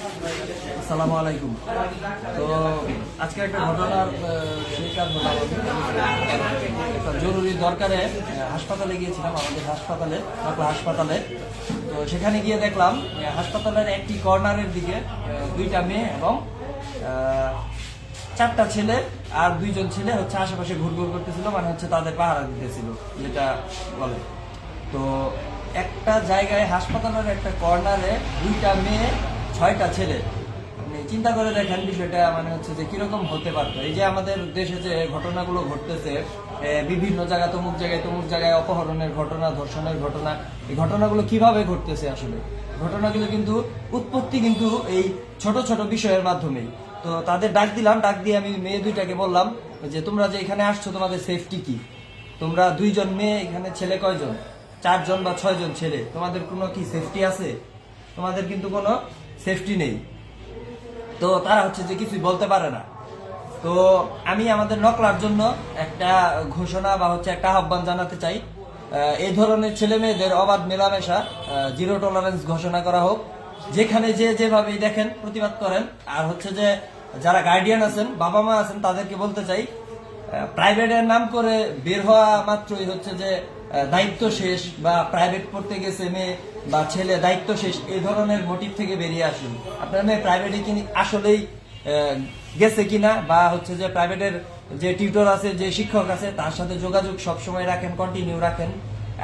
আসসালামু আলাইকুম। তো আজকে একটা ঘটনার শিকার একটা জরুরি দরকারে হাসপাতালে গিয়েছিলাম, আমাদের হাসপাতালে নকলা হাসপাতালে। তো সেখানে গিয়ে দেখলাম হাসপাতালের একটি কর্নারের দিকে দুইটা মেয়ে এবং চারটা ছেলে আর দুইজন ছেলে হচ্ছে আশেপাশে ঘুরঘুর করতেছিল মানে হচ্ছে তাদের পাহারা দিতেছিল, যেটা বলে। তো একটা জায়গায়, হাসপাতালের একটা কর্নারে দুইটা মেয়ে ছয়টা ছেলে। চিন্তা করে দেখেন বিষয়টা মানে হচ্ছে যে কীরকম হতে পারতো। এই যে আমাদের দেশে যে ঘটনাগুলো ঘটতেছে বিভিন্ন জায়গায়, তমুক জায়গায় তমুক জায়গায় অপহরণের ঘটনা, ধর্ষণের ঘটনা, এই ঘটনাগুলো কীভাবে ঘটতেছে আসলে? ঘটনাগুলো কিন্তু, উৎপত্তি কিন্তু এই ছোট ছোট বিষয়ের মাধ্যমেই। তো তাদের ডাক দিলাম, ডাক দিয়ে আমি মেয়ে দুইটাকে বললাম যে, তোমরা যে এখানে আসছো, তোমাদের সেফটি কি? তোমরা দুইজন মেয়ে, এখানে ছেলে কয়জন? চারজন বা ছয়জন ছেলে? তোমাদের কোনো কি সেফটি আছে? তোমাদের কিন্তু কোনো সেফটি নেই। তো তারা হচ্ছে যে কিছুই বলতে পারে না। তো আমি আমাদের নকলার জন্য একটা ঘোষণা বা হচ্ছে একটা আহ্বান জানাতে চাই। এই ধরনের ছেলে মেয়েদের অবাধ মেলামেশা জিরো টলারেন্স ঘোষণা করা হোক। যেখানে যে যেভাবেই দেখেন, প্রতিবাদ করেন। আর হচ্ছে যে যারা গার্ডিয়ান আছেন বাবা মা আছেন, তাদেরকে বলতে চাই প্রাইভেটের নাম করে বের হওয়া মাত্রই হচ্ছে যে দায়িত্ব শেষ বা প্রাইভেট পড়তে গেছে মেয়ে। বা ছেলে দায়িত্ব শেষ এই ধরনের মোটিভ থেকে বেরিয়ে আসুন। আপনার মেয়ে প্রাইভেটে কি আসলেই গেছে কিনা বা হচ্ছে যে প্রাইভেটের যে টিউটর আছে, যে শিক্ষক আছে, তার সাথে যোগাযোগ সবসময় রাখেন কন্টিনিউ রাখেন।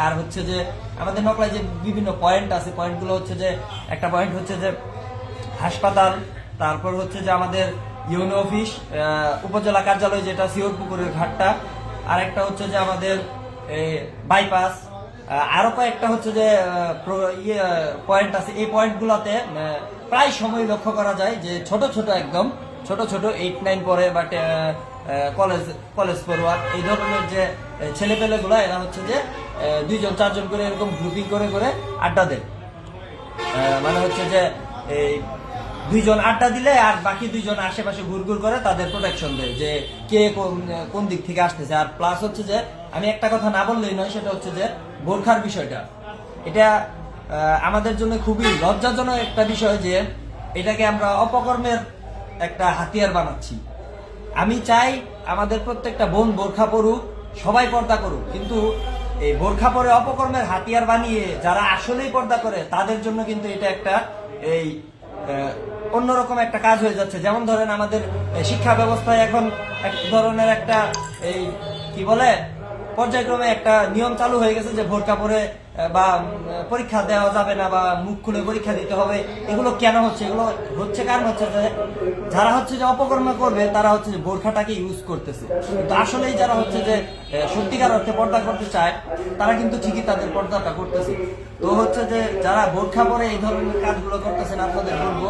আর হচ্ছে যে, আমাদের নকলায় যে বিভিন্ন পয়েন্ট আছে পয়েন্টগুলো হচ্ছে যে, একটা পয়েন্ট হচ্ছে যে, হাসপাতাল, তারপর হচ্ছে যে আমাদের ইউনো অফিস উপজেলা কার্যালয় যেটা সিওর পুকুরের ঘাটটা আর একটা হচ্ছে যে আমাদের বাইপাস আরও কয়েকটা হচ্ছে যে ইয়ে পয়েন্ট আছে। এই পয়েন্টগুলোতে প্রায় সময় লক্ষ্য করা যায় যে, ছোট ছোট একদম, ছোট ছোট এইট নাইন পরে বাট কলেজ কলেজ পড়ুয়া, এই ধরনের যে ছেলেপেলেগুলো, এরা হচ্ছে যে দুইজন, চারজন করে এরকম গ্রুপিং করে করে আড্ডা দেয়। মানে হচ্ছে যে, এই দুইজন আড্ডা দিলে আর বাকি দুইজন আশেপাশে ঘুরঘুর করে তাদের প্রোটেকশন দেয় যে, কে কোন দিক থেকে আসতেছে। আর প্লাস হচ্ছে যে, আমি একটা কথা না বললেই নয়, সেটা হচ্ছে যে বোরখার বিষয়টা। এটা আমাদের জন্য খুবই লজ্জাজনক একটা বিষয় যে, এটাকে আমরা অপকর্মের একটা হাতিয়ার বানাচ্ছি। আমি চাই আমাদের প্রত্যেকটা বোন বোরখা পরুক, সবাই পর্দা করুক, কিন্তু এই বোরখা পরে অপকর্মের হাতিয়ার বানিয়ে যারা আসলেই পর্দা করে, তাদের জন্য কিন্তু এটা একটা এই অন্যরকম একটা কাজ হয়ে যাচ্ছে। যেমন ধরেন আমাদের শিক্ষা ব্যবস্থায় এখন এক ধরনের একটা এই, কি বলে পর্যায়ক্রমে একটা নিয়ম চালু হয়ে গেছে যে পরে আহ, বা পরীক্ষা দেওয়া যাবে না বা মুখ খুলে পরীক্ষা দিতে হবে। এগুলো কেন হচ্ছে? এগুলো হচ্ছে কারণ হচ্ছে যে যারা হচ্ছে যে অপকর্ম করবে তারা হচ্ছে যে বোরখাটাকে ইউজ করতেছে। কিন্তু আসলেই যারা হচ্ছে যে সত্যিকার অর্থে পর্দা করতে চায় তারা কিন্তু ঠিকই তাদের পর্দাটা করতেছে। তো হচ্ছে যে যারা বোরখা পরে এই ধরনের কাজগুলো করতেছেন আপনাদের বলব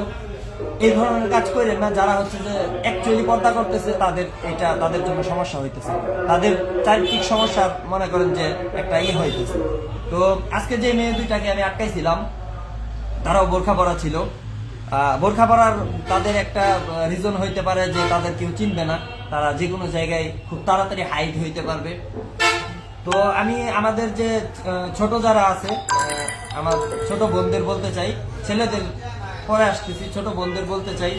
এই ধরনের কাজ করেন না যারা হচ্ছে যে অ্যাকচুয়ালি পর্দা করতেছে, তাদের এটা, তাদের জন্য সমস্যা হইতেছে। তাদের চারিত্রিক সমস্যা মনে করেন যে একটা ইয়ে হইতেছে। তো আজকে যে মেয়ে দুইটাকে আমি আটকাইছিলাম, তারাও বোরখা পরা ছিল। বোরখা পরার তাদের একটা রিজন হইতে পারে যে তাদের কেউ চিনবে না। তারা যে কোনো জায়গায় খুব তাড়াতাড়ি হাইট হইতে পারবে। তো আমি আমাদের যে ছোট যারা আছে আমার ছোট বোনদের বলতে চাই, ছেলেদের পরে আসতেছি, ছোট বোনদের বলতে চাই।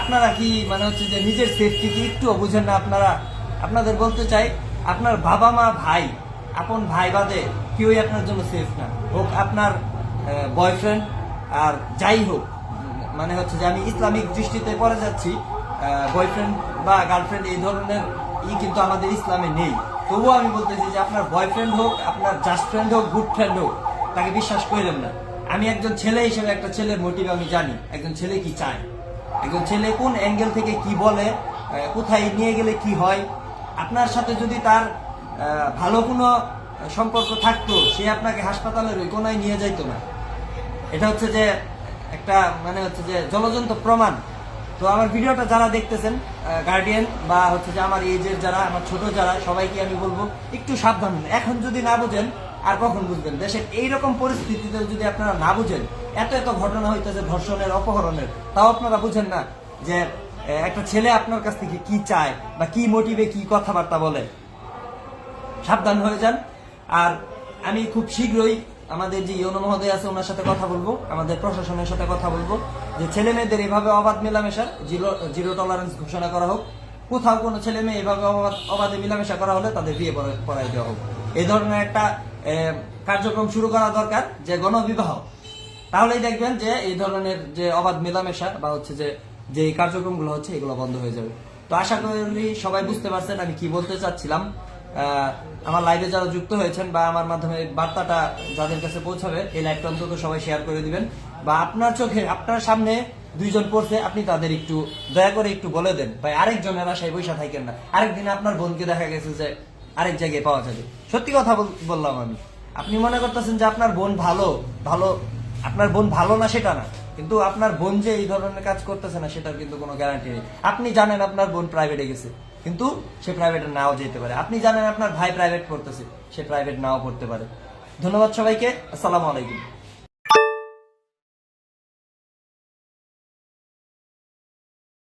আপনারা কি মানে হচ্ছে যে নিজের সেফটি কি একটু বুঝেন না আপনারা? আপনাদের বলতে চাই, আপনার বাবা মা ভাই, আপন ভাই বাদে কেউই আপনার জন্য সেফ না। হোক আপনার বয়ফ্রেন্ড আর যাই হোক মানে হচ্ছে যে আমি ইসলামিক দৃষ্টিতে পড়ে যাচ্ছি বয়ফ্রেন্ড বা গার্লফ্রেন্ড এই ধরনের ই কিন্তু আমাদের ইসলামে নেই। তবুও আমি বলতেছি যে আপনার বয়ফ্রেন্ড হোক, আপনার জাস্ট ফ্রেন্ড হোক গুড ফ্রেন্ড হোক, তাকে বিশ্বাস করেন না। আমি একজন ছেলে হিসেবে একটা ছেলের মোটিভ আমি জানি। একজন ছেলে কি চায়? একজন ছেলে কোন অ্যাঙ্গেল থেকে কি বলে? কোথায় নিয়ে গেলে কি হয়? আপনার সাথে যদি তার ভালো কোনো সম্পর্ক থাকতো, সে আপনাকে হাসপাতালের ওই কোনায় নিয়ে যাইতো না। এটা হচ্ছে যে একটা মানে হচ্ছে যে জলজন্ত প্রমাণ। তো আমার ভিডিওটা যারা দেখতেছেন গার্ডিয়ান বা হচ্ছে যে আমার এজের যারা, আমার ছোট যারা, সবাইকে আমি বলব, একটু সাবধান। এখন যদি না বুঝেন আর কখন বুঝবেন? দেশের এইরকম পরিস্থিতিতে যদি আপনারা না বুঝেন, এত এত ঘটনা হইতেছে ধর্ষণের, অপহরণের, তাও আপনারা বুঝেন না যে একটা ছেলে আপনার কাছ থেকে কি চায় বা কি মোটিভে কি কথাবার্তা বলে। সাবধান হয়ে যান। আর আমি খুব শীঘ্রই আমাদের যে ইয়ন মহোদয় আছে, ওনার সাথে কথা বলব, আমাদের প্রশাসনের সাথে কথা বলব, যে ছেলে মেয়েদের এভাবে অবাধ মেলামেশার, জিরো জিরো টলারেন্স ঘোষণা করা হোক। কোথাও কোনো ছেলে মেয়ে এভাবে অবাধ মেলামেশা করা হলে তাদের বিয়ে পড়া- পড়াই দেওয়া হোক। এই ধরনের একটা কার্যক্রম শুরু করা দরকার যে গণবিবাহ। তাহলেই দেখবেন যে এই ধরনের যে অবাধ মেলামেশা বা হচ্ছে যে যে এই কার্যক্রমগুলো হচ্ছে, এগুলো বন্ধ হয়ে যাবে। তো আশা করি সবাই বুঝতে পারছেন, আমি কি বলতে চাচ্ছিলাম। আমার লাইভে যারা যুক্ত হয়েছেন বা আমার মাধ্যমে বার্তাটা যাদের কাছে পৌঁছাবে, এই লাইভটা অন্তত সবাই শেয়ার করে দিবেন। বা আপনার চোখে, আপনার সামনে দুইজন পড়ছে, আপনি তাদের একটু দয়া করে একটু বলে দেন। ভাই, আরেকজনের আশায় বৈশা থাকেন না। আরেকদিন আপনার বোনকে দেখা গেছে যে, আরেক জায়গায় পাওয়া যাবে। সত্যি কথা বললাম আমি। আপনি মনে করতেছেন যে আপনার বোন ভালো ভালো, আপনার বোন ভালো না সেটা না। কিন্তু আপনার বোন যে এই ধরনের কাজ করতেছে না, সেটার কিন্তু কোনো গ্যারান্টি নেই। আপনি জানেন আপনার বোন প্রাইভেটে গেছে, কিন্তু সে প্রাইভেটে নাও যেতে পারে। আপনি জানেন আপনার ভাই প্রাইভেট পড়তেছে, সে প্রাইভেট নাও পড়তে পারে। ধন্যবাদ সবাইকে, আসসালামু আলাইকুম।